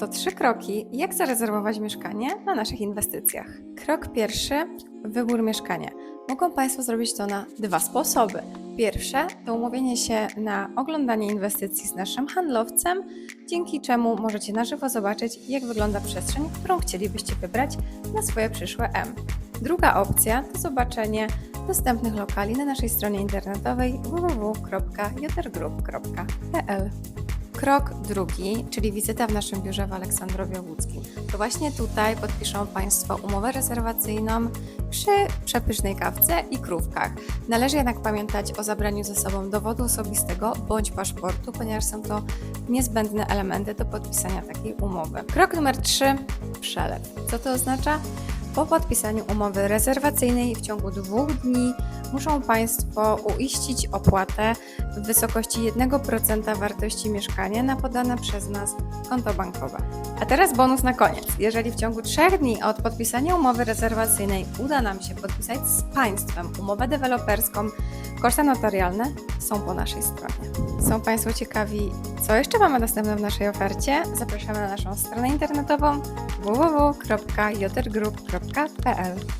Oto trzy kroki, jak zarezerwować mieszkanie na naszych inwestycjach. Krok pierwszy wybór mieszkania. Mogą Państwo zrobić to na dwa sposoby. Pierwsze to umówienie się na oglądanie inwestycji z naszym handlowcem, dzięki czemu możecie na żywo zobaczyć, jak wygląda przestrzeń, którą chcielibyście wybrać na swoje przyszłe M. Druga opcja to zobaczenie dostępnych lokali na naszej stronie internetowej www.jotergroup.pl. Krok drugi, czyli wizyta w naszym biurze w Aleksandrowie Łódzkim. To właśnie tutaj podpiszą Państwo umowę rezerwacyjną przy przepysznej kawce i krówkach. Należy jednak pamiętać o zabraniu ze sobą dowodu osobistego bądź paszportu, ponieważ są to niezbędne elementy do podpisania takiej umowy. Krok numer 3. Przelew. Co to oznacza? Po podpisaniu umowy rezerwacyjnej w ciągu dwóch dni muszą Państwo uiścić opłatę w wysokości 1% wartości mieszkania na podane przez nas konto bankowe. A teraz bonus na koniec. Jeżeli w ciągu 3 dni od podpisania umowy rezerwacyjnej uda nam się podpisać z Państwem umowę deweloperską, koszty notarialne są po naszej stronie. Są Państwo ciekawi, co jeszcze mamy dostępne w naszej ofercie? Zapraszamy na naszą stronę internetową www.jotergroup.pl